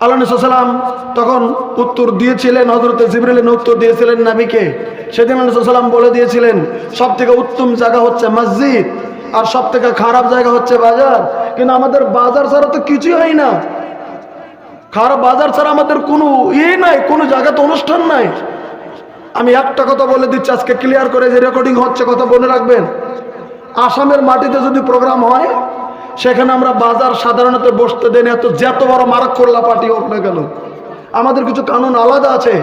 আল্লাহ সাল্লাম তখন উত্তর দিয়েছিলেন হজরত জিবরিলেন উত্তর দিয়েছিলেন নাবিকে। সেদিন আল্লাহ বলে দিয়েছিলেন সব থেকে উত্তম জায়গা হচ্ছে মসজিদ আর সব থেকে খারাপ জায়গা হচ্ছে বাজার। কিন্তু আমাদের বাজার ছাড়া তো কিছুই হয় না। খারাপ বাজার ছাড়া আমাদের কোনো ইয়ে নাই, কোনো জায়গাতে অনুষ্ঠান নাই। আমি একটা কথা বলে দিচ্ছি, আজকে ক্লিয়ার করে যে রেকর্ডিং হচ্ছে, কথা মনে রাখবেন। আসামের মাটিতে যদি প্রোগ্রাম হয় সেখানে আমরা বাজার সাধারণত বসতে দেন এত যত বড় মারাক করলা পার্টি হোক না কেন। আমাদের কিছু কানুন আলাদা আছে।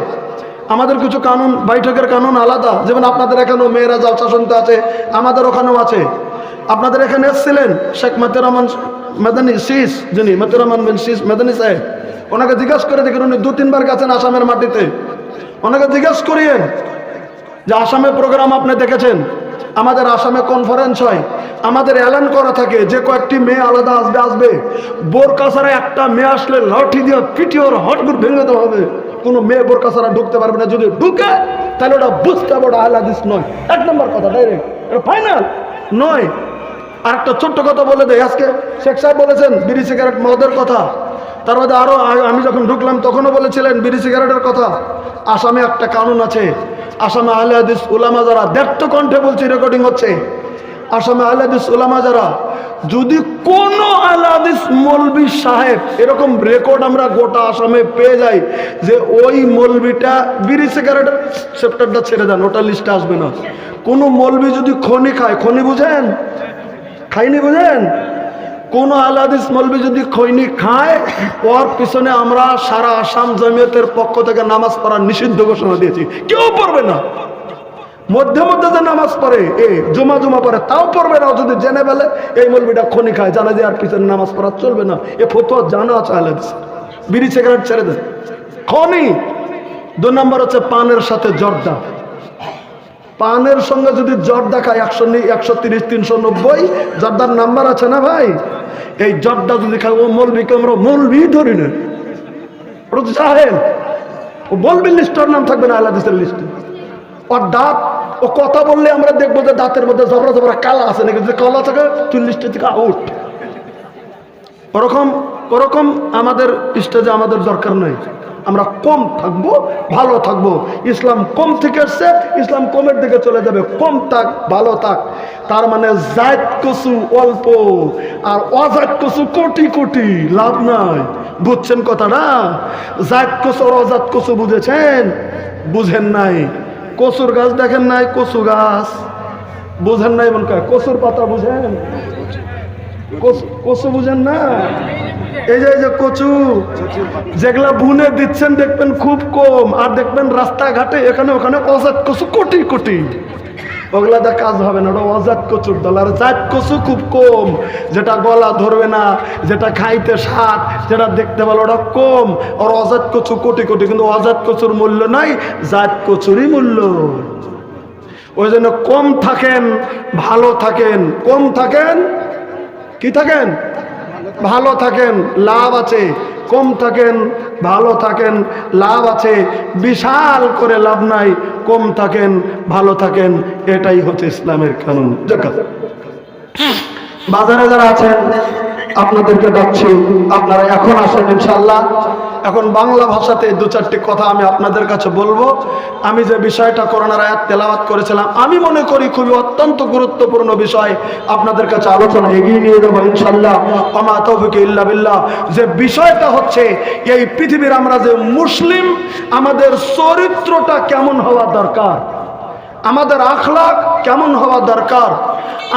আমাদের কিছু কানুন, বৈঠকের কানুন আলাদা। যেমন আপনাদের এখানেও মেয়েরা জালসা শুনতে আছে, আমাদের ওখানেও আছে। আপনাদের এখানে এসেছিলেন শেখ মেতেরহমান মেদানি শীষ যিনি মেতেরহমান বিন শীষ মেদানি সাহেব। ওনাকে জিজ্ঞাসা করে দেখেন উনি দু তিনবার গেছেন আসামের মাটিতে। ওনাকে জিজ্ঞাসা করিয়েন যে আসামে প্রোগ্রাম আপনি দেখেছেন? আমাদের আসামে কনফারেন্স হয়। আমাদের অ্যালান করা থাকে, যে কয়েকটি মেয়ে আলাদা আসবে আসবে। বোরকা ছাড়া একটা মেয়ে আসলে লাঠি দিয়ে পিটি ওর হটগুট ভেঙে দেওয়া হবে। কোনো মেয়ে বোরকা ছাড়া ঢুকতে পারবে না। যদি ঢুকে, তাহলে ওটা বুঝতে হবে, ওটা আহলাদিস নয়। এক নম্বর কথা ডাইরেক্ট ফাইনাল নয়। আর একটা ছোট্ট কথা বলে দেয় আজকে। শেখ সাহেব বলেছেন, বিড়ি সিগারেট মদের কথা। তার মধ্যে আরও আমি যখন ঢুকলাম, তখনও বলেছিলেন, বিড়ি সিগারেটের কথা। আসামে একটা কানুন আছে। আসামে আহলে হাদিস উলামা যারা ব্যক্ত কণ্ঠে বলছি রেকর্ডিং হচ্ছে। আসামে আলাদিস উলামা যারা, যদি কোনো আলাদিস মৌলবী সাহেব, এরকম রেকর্ড আমরা গোটা আসামে পেয়ে যাই যে ওই মৌলবিটা বিড়ি সিগারেটের সেপ্টারটা ছেড়ে দেন ওটা লিস্টে আসবে না। কোনো মৌলবি যদি খনি খায়, খনি বুঝেন? খাইনি বুঝেন? কোন আলাদিস মলবি যদি খৈনি খায়, ওর পিছনে আমরা সারা আসাম জমিয়তের পক্ষ থেকে নামাজ পড়ার নিষিদ্ধ ঘোষণা দিয়েছি। কেউ পড়বে না। মধ্যে মধ্যে যে নামাজ পড়ে, এ জমা জমা পড়ে, তাও পড়বে না যদি জেনে বেলে এই মলবিটা খনি খায়, জানা যে আর পিছনে নামাজ পড়া চলবে না। এ ফতোয়া জানা আলাদিস বিড়ি সিগারেট ছেড়ে দেন। খনি, দু নম্বর হচ্ছে পানের সাথে জর্দা। পানের সঙ্গে যদি জর্দা খায়, একশো একশো তিরিশ, তিনশো নব্বই, জর্দার নাম্বার আছে না ভাই? এই জর্দা যদি খায়, ও মলবিকে আমরা মলবি ধরি না। ও মলবি লিস্টার নাম থাকবে না আলাদিসের লিস্টে। ওর দাঁত ও কথা বললে আমরা দেখব যে দাঁতের মধ্যে জবরা জবরা কালা আছে নাকি? যদি কালা থাকে লিস্টে থেকে আউট ওরকম ওরকম আমাদের স্টেজে আমাদের দরকার নেই। আমরা কম থাকব, ভালো থাকব। ইসলাম কম থেকে আসছে, ইসলাম কমের দিকে চলে যাবে। কম থাক, ভালো থাক। তার মানে জায়দ কসু অল্প, আর অজাত কসু কোটি কোটি, লাভ নাই। বুঝছেন কথাটা? জায়দ কসু আর অজাত কসু বুঝেছেন? বুঝেন নাই। কসুর গাছ দেখেন নাই, কচু গাছ। বোঝেন নাই কয় কচুর পাতা বুঝেন? কচু- বুঝেন না? এই যে এই যে কচু, যেগুলা বুনে দিচ্ছেন, দেখবেন খুব কম। আর দেখবেন রাস্তাঘাটে এখানে ওখানে কচু কোটি কোটি। ওগুলা দিয়ে কাজ হবে না, ওটা অজাত কচুর দল। আর জাত কচু খুব কম, যেটা গলা ধরবে না, যেটা খাইতে স্বাদ, যেটা দেখতে ভালো, ওটা কম। আর অজাত কচু কোটি কোটি, কিন্তু অজাত কচুর মূল্য নাই, জাত কচুরই মূল্য। ওই জন্য কম থাকেন, ভালো থাকেন। কম থাকেন? কি থাকেন? ভালো থাকেন, লাভ আছে। কম থাকেন ভালো থাকেন, লাভ আছে। বিশাল করে লাভ নাই, কম থাকেন, ভালো থাকেন। এটাই হচ্ছে ইসলামের কানুন। বাজারে যারা আছেন আপনাদেরকে ডাকছি। আপনারা এখন আসেন ইনশাল্লাহ এখন বাংলা ভাষাতে দু চারটি কথা আমি আপনাদের কাছে বলব। আমি যে বিষয়টা করোনার আয়াত তেলাওয়াত করেছিলাম, আমি মনে করি খুবই অত্যন্ত গুরুত্বপূর্ণ বিষয়। আপনাদের কাছে আলোচনা এগিয়ে নিয়ে যাব ইনশাল্লাহ আমা তৌফিক ইল্লা বিল্লাহ। যে বিষয়টা হচ্ছে, এই পৃথিবীর আমরা যে মুসলিম, আমাদের চরিত্রটা কেমন হওয়া দরকার? আমাদের আখলাক কেমন হওয়া দরকার?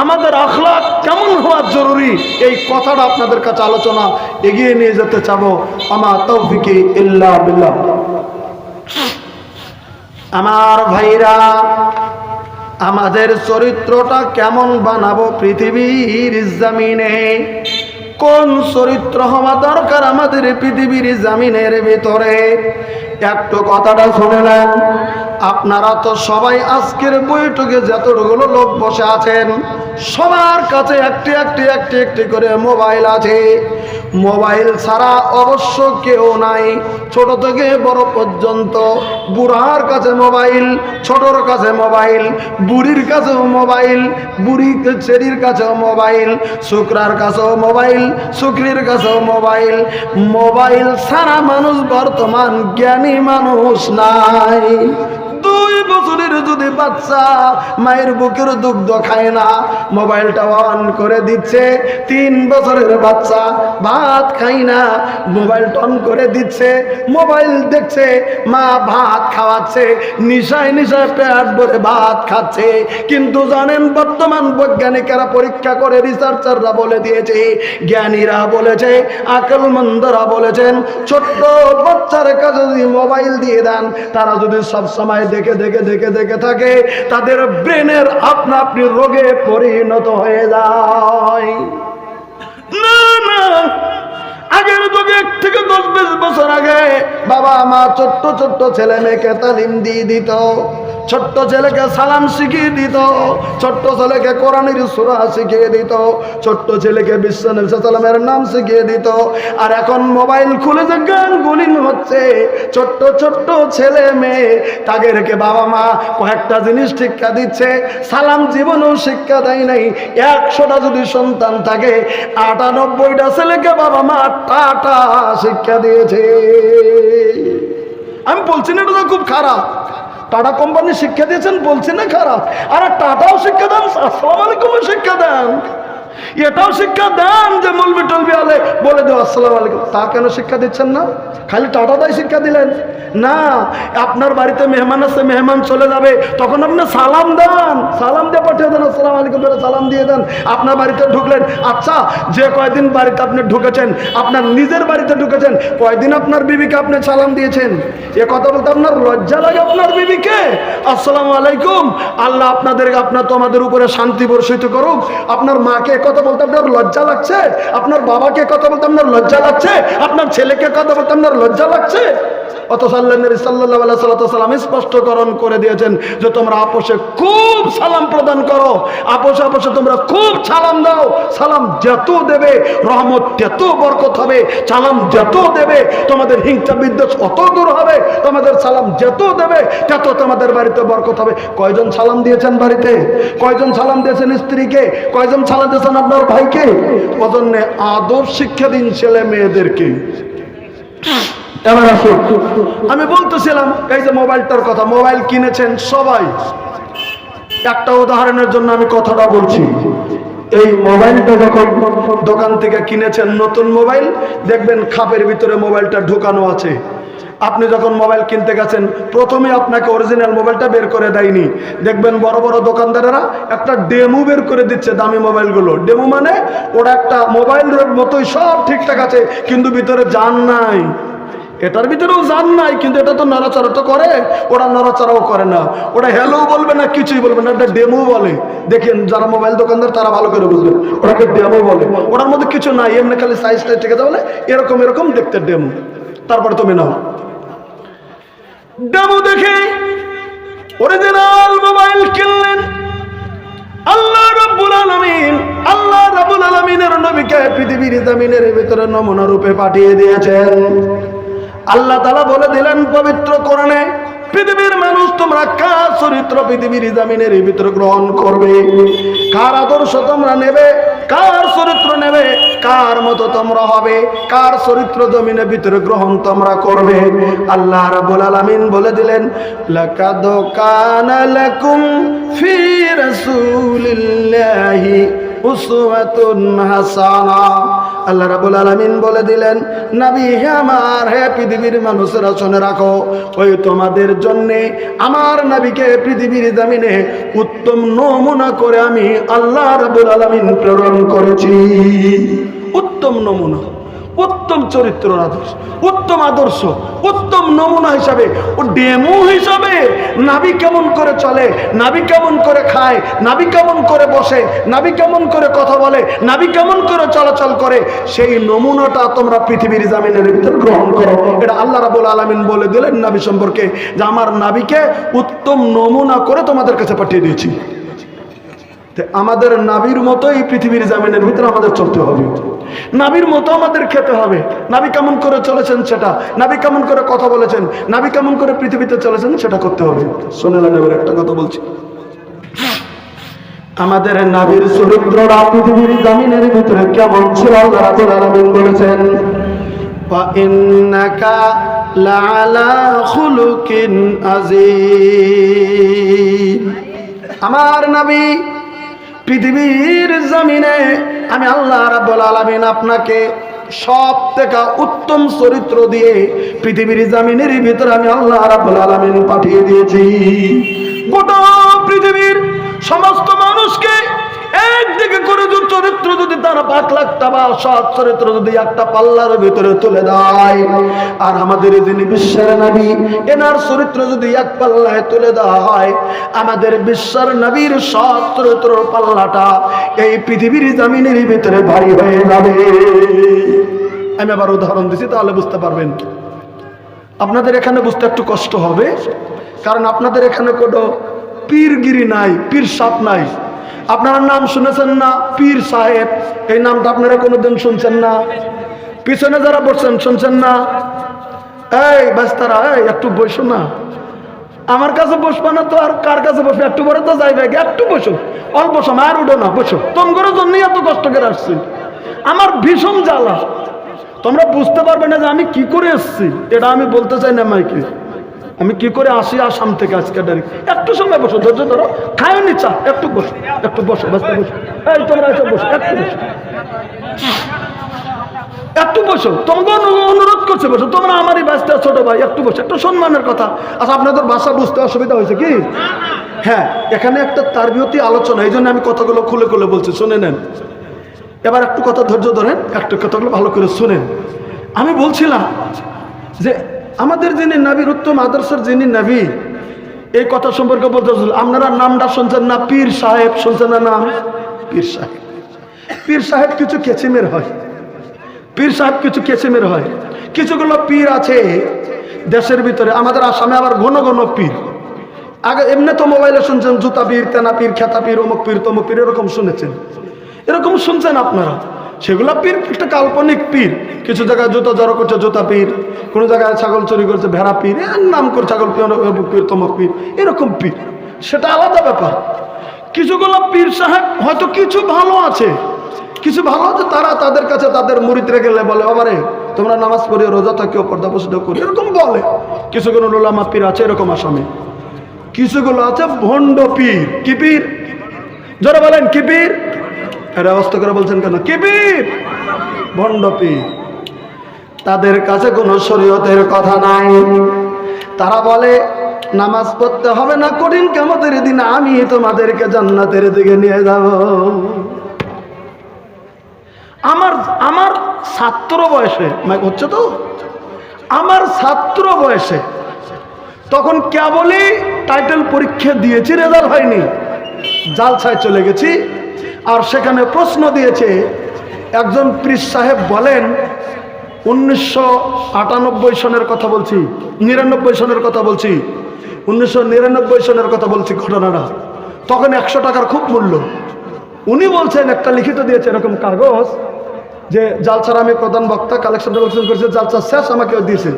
আমাদের আখলাক কেমন হওয়া জরুরি? এই কথাটা আপনাদের কাছে আলোচনা এগিয়ে নিয়ে যেতে চাবো। আমা তৌফিকে ইল্লা বিল্লাহ। আমার ভাইরা, আমাদের চরিত্রটা কেমন বানাবো পৃথিবীর জামিনে? কোন চরিত্র হওয়া দরকার আমাদের পৃথিবীর জামিনের ভিতরে? একটু কথাটা শুনে নেন। আপনারা তো সবাই আজকের বৈঠকে যতগুলো লোক বসে আছেন, সবার কাছে একটি একটি একটি একটি করে মোবাইল আছে। মোবাইল ছাড়া অবশ্য কেউ নাই। ছোট থেকে বড় পর্যন্ত বুড়ার কাছে মোবাইল, ছোটর কাছে মোবাইল, বুড়ির কাছেও মোবাইল, বুড়ি ছেড়ির কাছেও মোবাইল, শুক্রার কাছেও মোবাইল, শুক্রির কাছেও মোবাইল। মোবাইল ছাড়া মানুষ বর্তমান জ্ঞানী মানুষ নাই। দুই বছরের যদি বাচ্চা মায়ের বুকের দুগ্ধ খায় না, মোবাইলটা অন করে দিচ্ছে, তিন বছরের বাচ্চা ভাত না করে দিচ্ছে, মোবাইল দেখছে, মা ভাত খাওয়াচ্ছে, নিশায় নিশায় পেট ভরে ভাত খাচ্ছে। কিন্তু জানেন, বর্তমান বৈজ্ঞানিকেরা পরীক্ষা করে রিসার্চাররা বলে দিয়েছে, জ্ঞানীরা বলেছে, আকলমন্দরা বলেছেন, ছোট্ট বাচ্চার কাছে যদি মোবাইল দিয়ে দেন, তারা যদি সব সময় দেখে দেখে দেখে দেখে থাকে, তাদের ব্রেনের আপনা আপনি রোগে পরিণত হয়ে যায়। না না, আগের যুগে থেকে বাবা মা ছোট্ট ছোট্ট ছেলে মেয়েকে তালিম দিয়ে দিত। ছোট্ট ছেলেকে সালাম শিখিয়ে দিত। ছোট্ট ছেলেকে কোরআনের সুরা শিখিয়ে দিত। ছোট্ট ছেলেকে বিশ্ব সালামের নাম শিখিয়ে দিত। আর এখন মোবাইল খুলে যে গান গুলিন হচ্ছে ছোট্ট ছোট্ট ছেলে মেয়ে তাদেরকে বাবা মা কয়েকটা জিনিস শিক্ষা দিচ্ছে। সালাম জীবনেও শিক্ষা দেয় নাই। একশোটা যদি সন্তান থাকে, আটানব্বইটা ছেলেকে বাবা মা টাটা শিক্ষা দিয়েছে। আমি বলছি না এটা তো খুব খারাপ। টাটা কোম্পানি শিক্ষা দিয়েছেন, বলছি না খারাপ। আর টাটাও শিক্ষা দেন, আসসালাম আলাইকুমও শিক্ষা দেন। এটাও শিক্ষা দেন যে মলবি টলবি আলে বলে দেও, আসসালাম আলাইকুম। তা কেন শিক্ষা দিচ্ছেন না? খালি টাটাটাই শিক্ষা দিলেন? না, আপনার বাড়িতে মেহমান আছে, মেহমান চলে যাবে, তখন আপনি সালাম দেন, সালাম দিয়ে পাঠিয়ে দেন, আসসালাম আলাইকুম বলে সালাম দিয়ে দেন। আপনার বাড়িতে ঢুকলেন আচ্ছা যে কয়দিন বাড়িতে আপনি ঢুকেছেন, আপনার নিজের বাড়িতে ঢুকেছেন, কয়দিন আপনার বিবিকে আপনি সালাম দিয়েছেন? এ কথা বলতে আপনার লজ্জা লাগে আপনার বিবিকে? আসসালামু আলাইকুম, আল্লাহ আপনাদের আপনার তোমাদের উপরে শান্তি বর্ষিত করুক। আপনার মাকে কথা বলতে আপনার লজ্জা লাগছে? আপনার বাবাকে কথা বলতে আপনার লজ্জা লাগছে? আপনার ছেলেকে কথা বলতে আপনার লজ্জা লাগছে? স্পষ্টকরণ করে দিয়েছেন যে তোমরা খুব সালাম প্রদান করো তোমরা খুব সালাম দাও। সালাম যত দেবে, রহমত বরকত হবে। সালাম দেবে, তোমাদের হিংসা বিদ্বেষ অত দূর হবে। তোমাদের সালাম যত দেবে, তত তোমাদের বাড়িতে বরকত হবে। কয়জন সালাম দিয়েছেন বাড়িতে? কয়জন সালাম দিয়েছেন স্ত্রীকে? কয়জন সালাম দিয়েছেন আপনার ভাইকে? ওজন্য আদর শিক্ষা দিন ছেলে মেয়েদেরকে। আমি বলতেছিলাম, এই যে মোবাইলটার কথা, মোবাইল কিনেছেন সবাই। একটা উদাহরণের জন্য আমি কথাটা বলছি। এই মোবাইলটা যখন দোকান থেকে কিনেছেন নতুন মোবাইল, দেখবেন খাপের ভিতরে মোবাইলটা ঢোকানো আছে। আপনি যখন মোবাইল কিনতে গেছেন, প্রথমে আপনাকে অরিজিনাল মোবাইলটা বের করে দেয়নি। দেখবেন বড় বড় দোকানদারেরা একটা ডেমো বের করে দিচ্ছে দামি মোবাইলগুলো। ডেমো মানে ওরা একটা মোবাইলের মতোই সব ঠিকঠাক আছে, কিন্তু ভিতরে যান নাই। এটার ভিতরেও জান নাই, কিন্তু এটা তো নড়াচড়া তো করে। ওরা নড়াচড়াও করে না। ওরা হ্যালো বলবে না, কিছুই বলবে না, এটা ডেমো বলে। দেখেন, যারা মোবাইল দোকানদার, তারা ভালো করে বুঝবেন ওটাকে ডেমো বলে। ওটার মধ্যে কিছু নাই, এমনি খালি সাইজটা ঠিক আছে বলে এরকম এরকম দেখতে ডেমো তারপরে তুমি নাও। ডেমো দেখে অরিজিনাল মোবাইল কিনলেন। আল্লাহ রাব্বুল আলামিন, আল্লাহ রাব্বুল আলামিনের নবীকে পৃথিবীর জমিনের ভিতরে নমুনা রূপে পাঠিয়ে দিয়েছেন। আল্লাহ তালা বলে দিলেন, পবিত্র কোরআনে, পৃথিবীর মানুষ তোমরা কার চরিত্র পৃথিবীর জামিনের ভিতরে গ্রহণ করবে? কার আদর্শ তোমরা নেবে? কার চরিত্র নেবে? কার মতো তোমরা হবে? কার চরিত্র জমিনের ভিতরে গ্রহণ তোমরা করবে? আল্লাহ রাব্বুল আলামিন বলে দিলেন, লাকাদ কানা লাকুম ফি রাসূলিল্লাহি উসওয়াতুন হাসানা। আল্লাহ রাবুল আলামিন বলে দিলেন, নাবি, হে আমার, হে পৃথিবীর মানুষেরা, শুনে রাখো, ওই তোমাদের জন্যে আমার নাবিকে পৃথিবীর জামিনে উত্তম নমুনা করে আমি আল্লাহ রাবুল আলমিন প্রেরণ করেছি। উত্তম নমুনা। উত্তম চরিত্র আদর্শ, উত্তম আদর্শ, উত্তম নমুনা হিসাবে, ও ডেমো হিসাবে নাবি কেমন করে চলে নাবি কেমন করে খায় নাবি কেমন করে বসে নাবি কেমন করে কথা বলে নাবি কেমন করে চলাচল করে, সেই নমুনাটা তোমরা পৃথিবীর জামিনের ভিতরে গ্রহণ করো। এটা আল্লাহ রাবুল আলমিন বলে দিলেন নাবি সম্পর্কে যে, আমার নাবিকে উত্তম নমুনা করে তোমাদের কাছে পাঠিয়ে দিয়েছি। আমাদের নাবির মতোই পৃথিবীর জামিনের ভিতরে আমাদের চলতে হবে নাবির মতো আমাদের খেতে হবে নাবি কেমন করে চলেছেন সেটা নাবি কেমন করে কথা বলেছেন নাবি কেমন করে পৃথিবীতে চলেছেন সেটা করতে হবে শোনেন এবার একটা কথা বলছি আমাদের নাবির চরিত্রটা পৃথিবীর জামিনের ভিতরে কেমন ছিল আল্লাহ রাব্বুল আলামিন বলেছেন وإنك لعلى خلق عظيم আমার নবী পৃথিবীর জমিনে আমি আল্লাহ রাব্বুল আলামিন আপনাকে সব থেকে উত্তম চরিত্র দিয়ে পৃথিবীর জামিনের ভিতরে আমি আল্লাহ রাবুল আলমিন পাঠিয়ে দিয়েছি। গোটা পৃথিবীর সমস্ত মানুষকে একদিকে করে চরিত্র যদি তারা পাঁচ লাখটা বা সৎ চরিত্র যদি একটা পাল্লার ভিতরে তুলে দেয়। আর আমাদের যিনি বিশ্বের নবী, এনার চরিত্র যদি এক পাল্লায় তুলে দেওয়া হয় আমাদের বিশ্বের নবীর সৎ চরিত্র পাল্লাটা এই পৃথিবীর জামিনের ভিতরে ভারী হয়ে যাবে। আমি আবার উদাহরণ দিছি, তাহলে বুঝতে পারবেন আপনাদের এখানে বুঝতে একটু কষ্ট হবে, কারণ আপনাদের এখানে কোনো পীরগিরি নাই পীর সাপ নাই। আপনারা নাম শুনেছেন না? পীর সাহেব, এই নামটা আপনারা কোনোদিন শুনছেন না? পিছনে যারা বসছেন, শুনছেন না? এই বাস্তারা এই একটু বসো না। আমার কাছে বসবা না তো আর কার কাছে বসবে? একটু পরে তো যাইবে। একটু বসো। অল্প সময় আর উঠো না, বসো। তোমার জন্যই এত কষ্ট করে আসছি। আমার ভীষণ জ্বালা। তোমরা বুঝতে পারবে না যে আমি কি করে এসেছি। এটা আমি বলতে চাই না মাইকে। আমি কি করে আসি আসাম থেকে আজকে ডাইরেক্ট? একটু সময় বসো, ধৈর্য ধরো। খায় নি চা, একটু বসো একটু বসো বসতে বসো। এই, তোমরা এসে বসো, একটু বসো। একটু বসো, তোমাকে অনু- অনুরোধ করছে বসো। তোমরা আমারই বাসটা ছোট ভাই, একটু বসো, একটু সম্মানের কথা। আচ্ছা আপনাদের ভাষা বুঝতে অসুবিধা হয়েছে কি? হ্যাঁ এখানে একটা তারবিয়তি আলোচনা, এই জন্য আমি কথাগুলো খুলে খুলে বলছি, শুনে নেন। এবার একটু কথা ধৈর্য ধরেন, একটু কথাগুলো ভালো করে শুনেন। আমি বলছিলাম যে আমাদের যিনি নাবির উত্তম আদর্শের যিনি নাবি, এই কথা সম্পর্কে বলতে আপনারা নামটা শুনছেন না, পীর সাহেব শুনছেন না নাম পীর সাহেব। পীর সাহেব কিছু কেচিমের হয়। পীর সাহেব কিছু কেচিমের হয়। কিছুগুলো পীর আছে দেশের ভিতরে, আমাদের আসামে আবার ঘন ঘন পীর। আগে এমনি তো মোবাইলে শুনছেন, জুতা পীর, তেনা পীর, খেতা পীর, অমুক পীর, তমুক পীর, এরকম শুনেছেন। এরকম শুনছেন আপনারা? সেগুলো পীর, একটা কাল্পনিক পীর। কিছু জায়গায় জুতো জড়ো করছে, জুতা পীর। কোনো জায়গায় ছাগল চুরি করছে, ভেড়া পীর। এর নাম করে ছাগল পীর পীর তমুক পীর। এরকম পীর। সেটা আলাদা ব্যাপার। কিছুগুলো পীর সাহেব হয়তো কিছু ভালো আছে। কিছু ভালো আছে, তারা তাদের কাছে তাদের মুড়িতে গেলে বলে বাবারে, তোমরা নামাজ পড়িও, রোজা থাকিও পর্দা প্রসিদ্ধ করি এরকম বলে। কিছুগুলো লোলামা পীর আছে, এরকম আসামে। কিছুগুলো আছে ভণ্ড পীর। কি পীর? যারা বলেন, কি পীর? এটা অবস্থা করে বলছেন কেন? কি পীর তাদের কাছে কোনো শরীয়তের কথা নাই। তারা বলে, নামাজ পড়তে হবে না, কঠিন কেমতের দিন আমি তোমাদেরকে জান্নাতের দিকে নিয়ে যাব। আমার আমার ছাত্র বয়সে হচ্ছে তো? আমার ছাত্র বয়সে তখন কেবলই টাইটেল পরীক্ষা দিয়েছি রেজাল্ট হয়নি। জালসায় চলে গেছি আর সেখানে প্রশ্ন দিয়েছে, একজন প্রিস সাহেব বলেন, উনিশশো আটানব্বই সনের কথা বলছি, নিরানব্বই সনের কথা বলছি, উনিশশো নিরানব্বই সনের কথা বলছি ঘটনাটা। তখন একশো টাকার খুব মূল্য। উনি বলছেন, একটা লিখিত দিয়েছে এরকম কাগজ, যে জালসার আমি প্রধান বক্তা কালেকশন কালেকশন করেছে জালসা শেষ আমাকে দিয়েছে।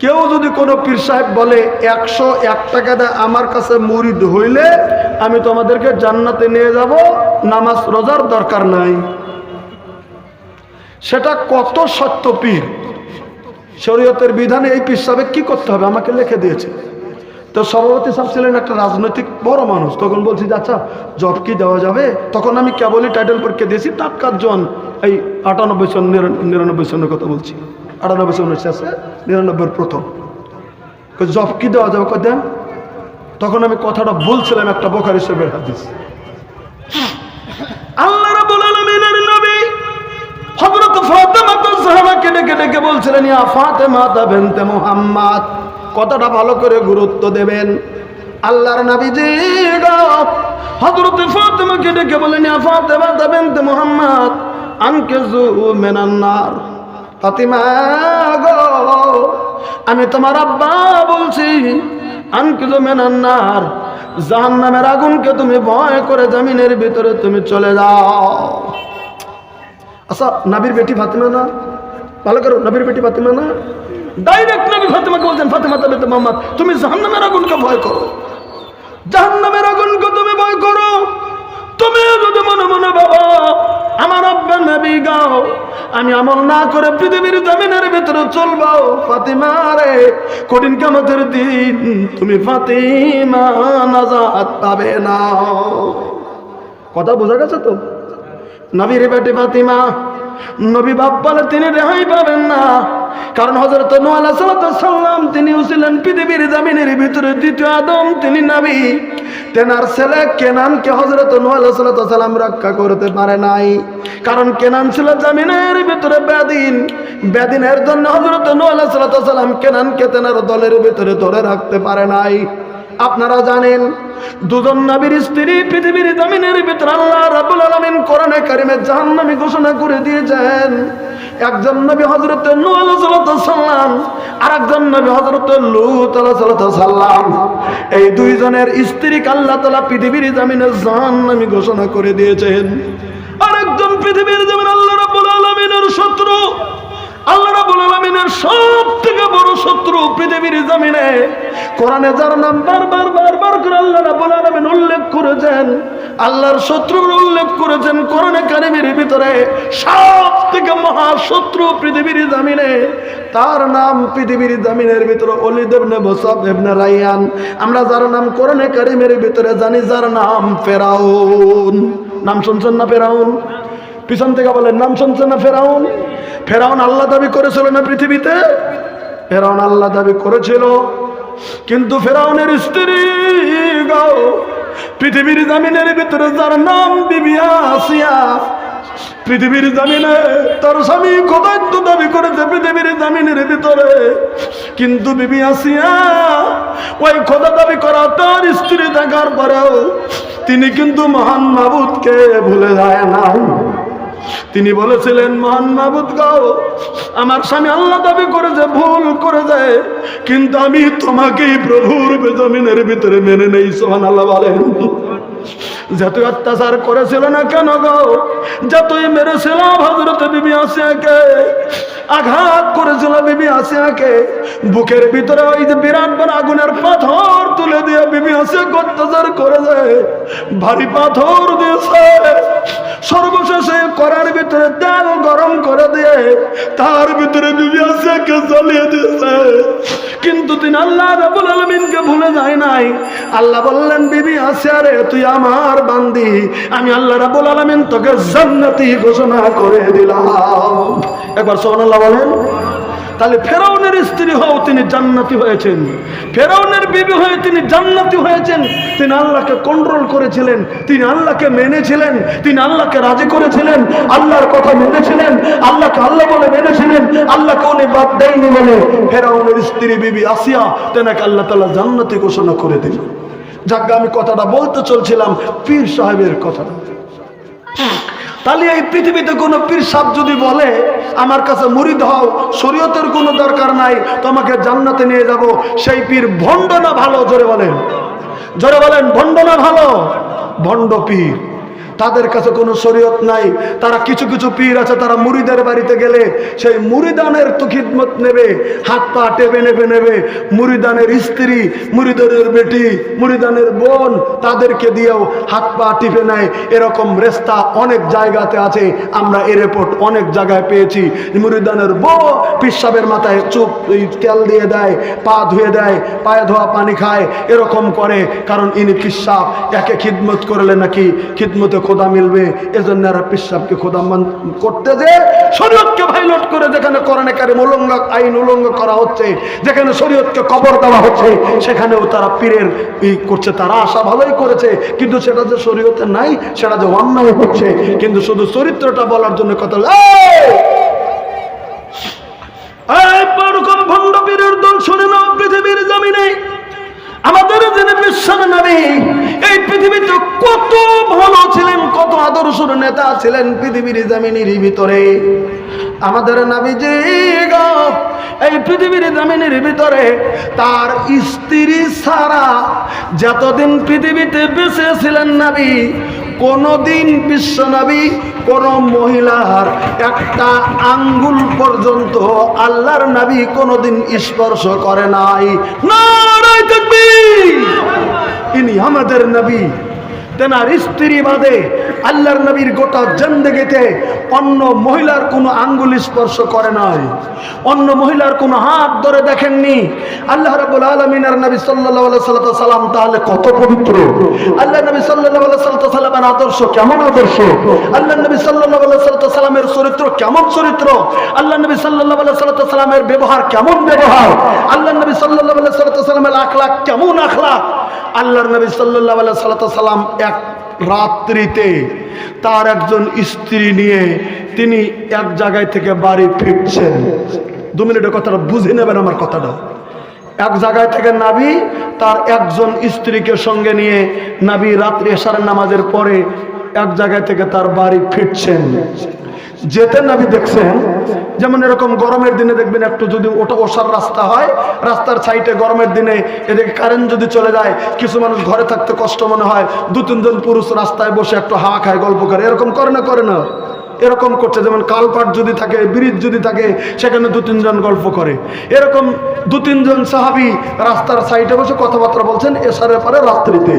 কেউ যদি কোনো পীর সাহেব বলে, একশো এক টাকা দেয় আমার কাছে মুরিদ হইলে আমি তোমাদেরকে জান্নাতে নিয়ে যাব, নামাজ রোজার দরকার নাই। সেটা কত সত্য পীর? শরীয়তের বিধানে এই পীর সাহেব কি করতে হবে? আমাকে লিখে দিয়েছে। তো সভাপতি সাহেব ছিলেন একটা রাজনৈতিক বড় মানুষ। তখন বলছি, যে আচ্ছা জব কি দেওয়া যাবে? তখন আমি কেবলই টাইটেল পরীক্ষা দিয়েছি টাটকার জন, এই আটানব্বই সন নিরা- নিরানব্বই সনের কথা বলছি। আটানব্বই সনের শেষে নিরানব্বইয়ের প্রথম। জব কি দেওয়া যাবে? দেন। তখন আমি কথাটা বলছিলাম একটা বোখারি সাহেবের হাদিস। কথাটা ভালো করে গুরুত্ব দেবেন। আল্লাহর নবী জি গো হযরত ফাতেমাকে ডেকে বলেন ইয়া ফাতেমা তা বিনতে মুহাম্মদ আনকিজু মিনান ফাতিমা গো, আমি তোমার আব্বা বলছি আনকিজু মিনান নার জাহান নামের আগুনকে তুমি ভয় করে জামিনের ভিতরে তুমি চলে যাও। আচ্ছা নাবির বেটি ফাতেমা না? ভালো করো, নবীর বেটি ফাতেমা না? ডাইরেক্ট নবী ফাতেমাকে বলছেন, ফাতেমা, তবে তো মোহাম্মদ, তুমি জাহান্নামের আগুনকে ভয় করো। জাহান্নামের আগুনকে তুমি ভয় করো। তুমি যদি মনে মনে বাবা আমার আব্বা নবী গাও আমি আমল না করে পৃথিবীর জমিনের ভিতরে চলবো, ফাতিমা রে। কঠিন কামতের দিন তুমি ফাতিমা নাজাত পাবে না। কথা বোঝা গেছে তো? নবীর বেটি ফাতিমা নবী বাপ বলে তিনি রেহাই পাবেন না। কারণ হজরত সাল্লাম তিনি ছিলেন পৃথিবীর জামিনের ভিতরে দ্বিতীয় আদম, তিনি নাবি। তেনার ছেলে কেনানকে হজরত সাল্লাম রক্ষা করতে পারে নাই। কারণ কেনান ছিল জামিনের ভিতরে বেদিন। বেদিনের জন্য হজরত সাল্লাম কেনানকে তেনার দলের ভিতরে ধরে রাখতে পারে নাই। আপনারা জানেন, দুজন নবীর স্ত্রী পৃথিবীর জমিনের ভিতরে আল্লাহ রাব্বুল আলামিন কোরআনে কারিমে জাহান্নামী ঘোষণা করে দিয়েছেন। একজন নবী আলাইহিস সালাম আর একজন নবী হযরত লূত সালাম। এই দুইজনের স্ত্রীকে আল্লাহ তাআলা পৃথিবীর জমিনে জাহান্নামী ঘোষণা করে দিয়েছেন। আরেকজন পৃথিবীর জমিন আল্লাহ রাব্বুল আলামিনের শত্রু আল্লাহ রাব্বুল আলামিনের সব থেকে বড় শত্রু পৃথিবীর জমিনে। কোরআনে যার নাম বারবার বারবার করে আল্লাহ রাব্বুল আলামিন উল্লেখ করেছেন, আল্লাহর শত্রুর উল্লেখ করেছেন কোরআনে কারিমের ভিতরে সব থেকে মহা শত্রু পৃথিবীর জমিনে। তার নাম পৃথিবীর জমিনের ভিতরে অলিদ ইবনে মুসাব ইবনে রাইয়ান। আমরা যার নাম কোরআনে কারিমের ভিতরে জানি, যার নাম ফেরাউন। নাম শুনছেন না ফেরাউন? পিছন থেকে বলেন নাম শুনছেন না ফেরাউন? ফেরাউন আল্লাহ দাবি করেছিল না পৃথিবীতে? ফেরাউন আল্লাহ দাবি করেছিল। কিন্তু ফেরাউনের স্ত্রী গাও পৃথিবীর জামিনের ভিতরে যার নাম বিবিয়া আসিয়া, পৃথিবীর জামিনে তার স্বামী খোদায়িত্ব দাবি করেছে পৃথিবীর জামিনের ভিতরে। কিন্তু বিবি আসিয়া ওই খোদা দাবি করা তার স্ত্রী থাকার পরেও তিনি কিন্তু মহান মাবুদকে ভুলে যায় না তিনি বলেছিলেন, মহান মাহবুদ গাও আমার স্বামী আল্লাহ দাবি করে যে ভুল করে দেয় কিন্তু আমি তোমাকেই প্রভুর বেজমিনের ভিতরে মেনে নেই সোহান আল্লাহ বলেন। যতই অত্যাচার করেছিল না কেন গো, যতই মেরেছিল হজরত বিবি আসিয়াকে, আঘাত করেছিল বিবি আসিয়াকে, বুকের ভিতরে ওই যে বিরাট বড় আগুনের পাথর তুলে দিয়ে বিবি আসিয়াকে অত্যাচার করে দেয় ভারী পাথর দিয়েছে। সর্বশেষে করার ভিতরে তেল গরম করে দিয়ে তার ভিতরে বিবি আসিয়াকে জ্বালিয়ে দিয়েছে। কিন্তু তিনি আল্লাহ রাবুল আলমিনকে ভুলে যায় নাই। আল্লাহ বললেন, বিবি আসিয়া রে, তুই আমার বান্দি, আমি আল্লাহ রাবুল আলমিন তোকে জান্নাতি ঘোষণা করে দিলাম। একবার সোহানাল্লাহ বলেন, তাহলে ফেরাউনের স্ত্রী হও তিনি জান্নাতি হয়েছেন, ফেরাউনের বিবি হয়ে তিনি জান্নাতি হয়েছেন, তিনি আল্লাহকে কন্ট্রোল করেছিলেন, তিনি আল্লাহকে মেনেছিলেন, তিনি আল্লাহকে রাজি করেছিলেন, আল্লাহর কথা মেনেছিলেন, আল্লাহকে আল্লাহ বলে মেনেছিলেন, আল্লাহকে উনি বাদ দেয়নি বলে ফেরাউনের স্ত্রী বিবি আসিয়া তেনাকে আল্লাহ তালা জান্নাতি ঘোষণা করে দিল। যাক আমি কথাটা বলতে চলছিলাম, পীর সাহেবের কথাটা। তাহলে এই পৃথিবীতে কোনো পীর সাপ যদি বলে, আমার কাছে মুরিদ হও, শরীয়তের কোনো দরকার নাই, তোমাকে জান্নাতে নিয়ে যাব সেই পীর ভণ্ড না ভালো? জোরে বলেন। জোরে বলেন, ভণ্ড না ভালো? ভণ্ড পীর। তাদের কাছে কোনো শরীয়ত নাই। তারা কিছু কিছু পীর আছে, তারা মুরিদের বাড়িতে গেলে সেই মুরিদানের তো খিদমত নেবে, হাত পা টেপে নেবে নেবে। মুরিদানের স্ত্রী মুরিদানের বেটি, মুরিদানের বোন, তাদেরকে দিয়েও হাত পা টিপে নেয়। এরকম রেস্তা অনেক জায়গাতে আছে, আমরা এ রিপোর্ট অনেক জায়গায় পেয়েছি। মুরিদানের বউ পিসাবের মাথায় চুপ তেল দিয়ে দেয়, পা ধুয়ে দেয়, পায়ে ধোয়া পানি খায়, এরকম করে। কারণ ইনি পিসাব, একে খিদমত করলে নাকি খিদমতে খোদা মিলবে, এজন্য এরা পিসাবকে খোদা মান করতে যে শরীয়তকে ভাইলট করে যেখানে কোরআনে কারিম উলঙ্গ, আইন উলঙ্গ করা হচ্ছে, যেখানে শরীয়তকে কবর দেওয়া হচ্ছে, সেখানেও তারা পীরের ই করছে, তারা আশা ভালোই করেছে, কিন্তু সেটা যে শরীয়তে নাই, সেটা যে অন্যায় হচ্ছে, কিন্তু শুধু চরিত্রটা বলার জন্য কথা "এই! এরকম ভণ্ড পীরের দল, শুনে নাও পৃথিবীর জমিনে আমাদের যিনি বিশ্বের এই পৃথিবীতে কত ভালো ছিলেন, কত আদর্শ নেতা ছিলেন পৃথিবীর জমিনের ভিতরে আমাদের নবীজি এই পৃথিবীর জামিনের ভিতরে, তার স্ত্রী ছাড়া যতদিন পৃথিবীতে বেঁচে ছিলেন নাবি কোনোদিন নবী কোন মহিলার একটা আঙ্গুল পর্যন্ত আল্লাহর নবী কোনোদিন স্পর্শ করে নাই তাকবীর! ইনি আমাদের নবী। তেনার স্ত্রী বাদে আল্লাহর নবীর গোটা জেন্দেগিতে অন্য মহিলার কোনো আঙ্গুল স্পর্শ করে নাই। অন্য মহিলার কোনো হাত ধরে দেখেননি। আল্লাহ রাব্বুল আলামিনের নবী আলাইহি সাল্লাম তাহলে কত পবিত্র। আল্লাহ নবী সাল্লাল্লাহু আলাইহি সাল্লাতু সাল্লামের আদর্শ কেমন আদর্শ? আল্লাহ নবী সাল্লাল্লাহু আলাইহি সাল্লাতু সাল্লামের চরিত্র কেমন চরিত্র? আল্লাহ নবী আলাইহি সাল্লাতু সাল্লামের ব্যবহার কেমন ব্যবহার? আল্লাহ নবী সাল্লাল্লাহু আলাইহি সাল্লাতু সাল্লামের আখলাক কেমন আখলাক আল্লাহর নবী সাল্লাল্লাহু আলাইহি সাল্লাতু সাল্লাম এক রাত্রিতে তার একজন স্ত্রী নিয়ে তিনি এক জায়গায় থেকে বাড়ি ফিরছেন। দু মিনিটের কথাটা বুঝে নেবেন আমার কথাটা। এক জায়গায় থেকে নাবি তার একজন স্ত্রীকে সঙ্গে নিয়ে নাবি রাত্রি এসার নামাজের পরে এক জায়গায় থেকে তার বাড়ি ফিরছেন। যেতে নাবি দেখছেন, যেমন এরকম গরমের দিনে দেখবেন একটু যদি ওটা ওষার রাস্তা হয়, রাস্তার সাইডে গরমের দিনে এদিকে কারেন্ট যদি চলে যায়, কিছু মানুষ ঘরে থাকতে কষ্ট মনে হয়, দু তিনজন পুরুষ রাস্তায় বসে একটু হাওয়া খায়, গল্প করে, এরকম করে না করে না। এরকম করছে, যেমন কালপাট যদি থাকে, ব্রিজ যদি থাকে, সেখানে দু তিনজন গল্প করে। এরকম দু তিনজন সাহাবি রাস্তার সাইডে বসে কথাবার্তা বলছেন, এসারের পরে রাত্রিতে।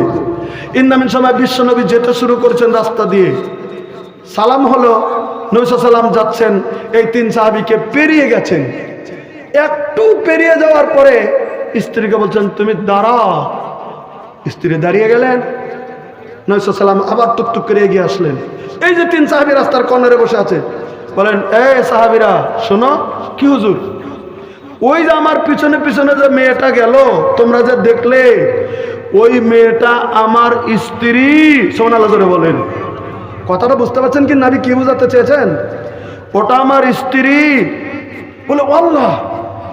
ইন্দামিন সময় বিশ্বনবী যেতে শুরু করেছেন রাস্তা দিয়ে। সালাম হলো সালাম যাচ্ছেন, এই তিন সাহাবিকে পেরিয়ে গেছেন। একটু পেরিয়ে যাওয়ার পরে স্ত্রীকে বলছেন, তুমি দাঁড়াও। স্ত্রী দাঁড়িয়ে গেলেন। নৈশা সালাম আবার টুকটুক করে এগিয়ে আসলেন। এই যে তিন সাহাবি রাস্তার কর্নারে বসে আছে, বলেন এ সাহাবিরা, শোনো, কি হুজুর? ওই যে আমার পিছনে পিছনে যে মেয়েটা গেল, তোমরা যে দেখলে, ওই মেয়েটা আমার স্ত্রী। সোনালা ধরে বলেন। কথাটা বুঝতে পারছেন কি নারী কি বুঝাতে চেয়েছেন? ওটা আমার স্ত্রী। বলে, আল্লাহ,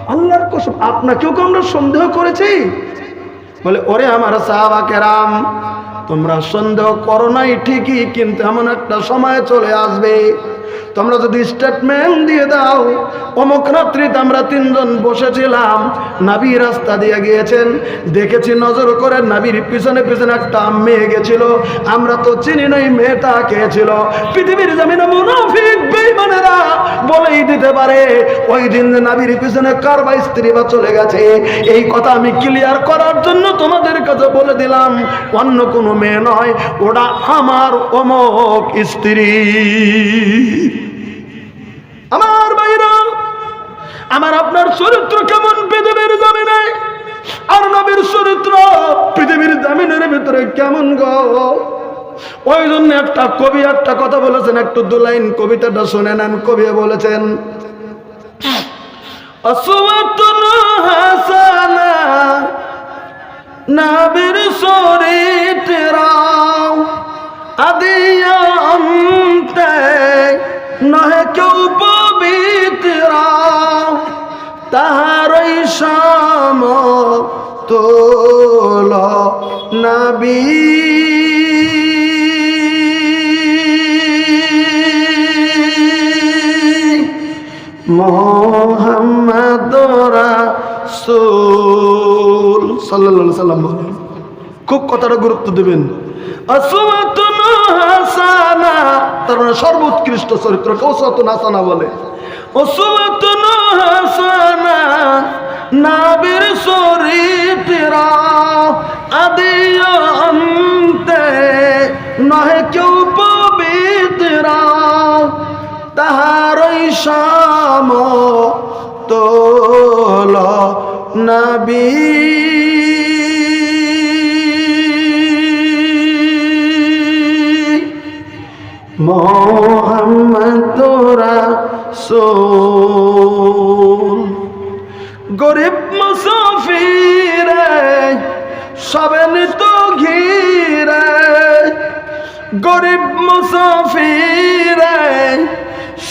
আল্লাহর কসম, আপনাকেও কি আমরা সন্দেহ করেছি? বলে, ওরে আমার সাহাবা কেরাম তোমরা সন্দেহ করো নাই ঠিকই, কিন্তু এমন একটা সময় চলে আসবে। তোমরা যদি স্টেটমেন্ট দিয়ে দাও, অমুক রাত্রিতে আমরা তিনজন বসেছিলাম, নাবি রাস্তা দিয়ে গিয়েছেন। দেখেছি নজর করে নাবির পিছনে পিছনে একটা মেয়ে গেছিল। আমরা তো চিনি নাই মেয়েটা কে ছিল। পৃথিবীর জমিনে মুনাফিক বেঈমানেরা বলেই দিতে পারে। ওই দিন নাবির পিছনে কার বা স্ত্রী বা চলে গেছে? এই কথা আমি ক্লিয়ার করার জন্য তোমাদের কাছে বলে দিলাম, অন্য কোনো মেয়ে নয়, ওটা আমার অমক স্ত্রী। আমার বাইরা আমার আপনার চরিত্র কেমন পৃথিবীর জমিনে? আর নবীর চরিত্র পৃথিবীর জমিনের ভিতরে কেমন গো? ওই জন্য একটা কবি একটা কথা বলেছেন, একটু দু লাইন কবিতাটা শুনে নেন কবি বলেছেন নাবির চরিত্রাও আদিয়ন্তে নহে কেউ পবিত্র তাহারই সাম তোল নাবি মোহাম্মদ রাসূল সাল্লাল্লাহু সাল্লাম খুব কথাটা গুরুত্ব দেবেন। তার মানে সর্বোৎকৃষ্ট চরিত্র কৌসাতুন হাসানা বলে। আসওয়াতুন হাসানা, নাবির চরিত্র। আদিয়ন্তে নহে কেউ পবিত্র। তাহারই সাম তোল নবী। মোহাম্মদ রাসূল। গরিব মুসাফিরে সবে নিত ঘিরে। গরিব মুসাফিরে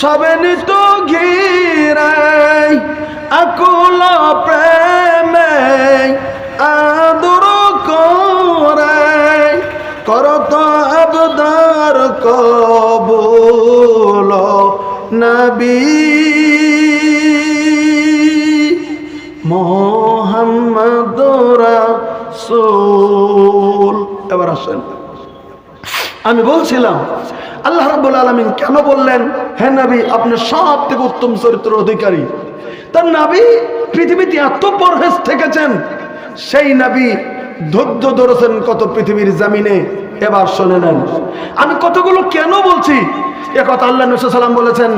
সবে তো ঘিরে আকুল প্রেমে আদর করে করত আবদার কবুল নবী। মোহাম্মদ রাসূল। এবার আসেন। আমি বলছিলাম, আল্লাহ রাব্বুল আলামিন কেন বললেন, হে নবী, আপনি সব থেকে উত্তম চরিত্রের অধিকারী। তার নবী পৃথিবীতে এত পরহেজ থেকেছেন, সেই নবী ধৈর্য ধরেছেন কত পৃথিবীর জামিনে। এবার শুনে নেন। আমি কতগুলো কেন বলছি? এ কথা আল্লাহ নবী বলেছেন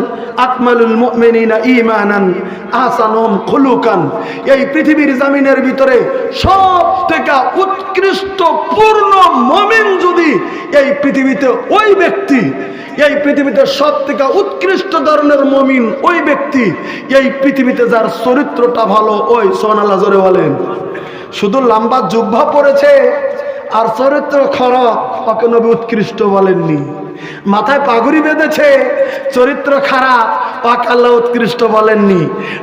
এই পৃথিবীর জামিনের ভিতরে উৎকৃষ্ট যদি এই পৃথিবীতে ওই ব্যক্তি, এই পৃথিবীতে সব থেকে উৎকৃষ্ট ধরনের মমিন ওই ব্যক্তি, এই পৃথিবীতে যার চরিত্রটা ভালো, ওই সোনাল্লাহ জোরে বলেন। শুধু লম্বা জুব্বা পড়েছে আর চরিত্র খারাপ ওকে নবী উৎকৃষ্ট বলেননি। মাথায় পাগুড়ি বেঁধেছে চরিত্র খারাপ ওকে আল্লাহ উৎকৃষ্ট বলেননি।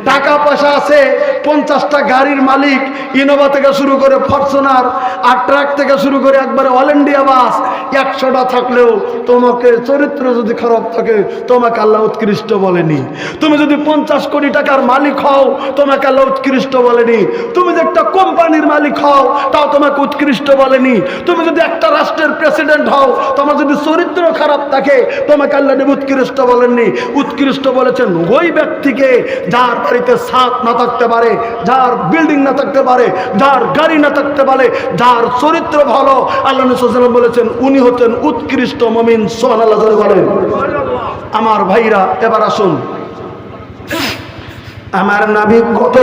টাকা পয়সা আছে, পঞ্চাশটা গাড়ির মালিক ইনোভা থেকে শুরু করে ফরচুনার আর ট্রাক থেকে শুরু করে একবারে অল ইন্ডিয়া বাস একশোটা থাকলেও তোমাকে চরিত্র যদি খারাপ থাকে, তোমাকে আল্লাহ উৎকৃষ্ট বলেনি। তুমি যদি পঞ্চাশ কোটি টাকার মালিক হও, তোমাকে আল্লাহ উৎকৃষ্ট বলেনি। তুমি যদি একটা কোম্পানির মালিক হও, তাও তোমাকে উৎকৃষ্ট বলেনি। তুমি যদি একটা রাষ্ট্রের প্রেসিডেন্ট হও, তোমার যদি চরিত্র খারাপ থাকে, তোমাকে আল্লাহ উৎকৃষ্ট বলেননি। উৎকৃষ্ট বলেছেন, ওই ব্যক্তিকে যার বাড়িতে ছাদ না থাকতে পারে, যার বিল্ডিং না থাকতে পারে, যার গাড়ি না থাকতে পারে, যার চরিত্র ভালো, আল্লাহ নবী বলেছেন, উনি হচ্ছেন উৎকৃষ্ট মমিন সোহান আল্লাহ বলেন। আমার ভাইরা, এবার আসুন। আমার নাবি কত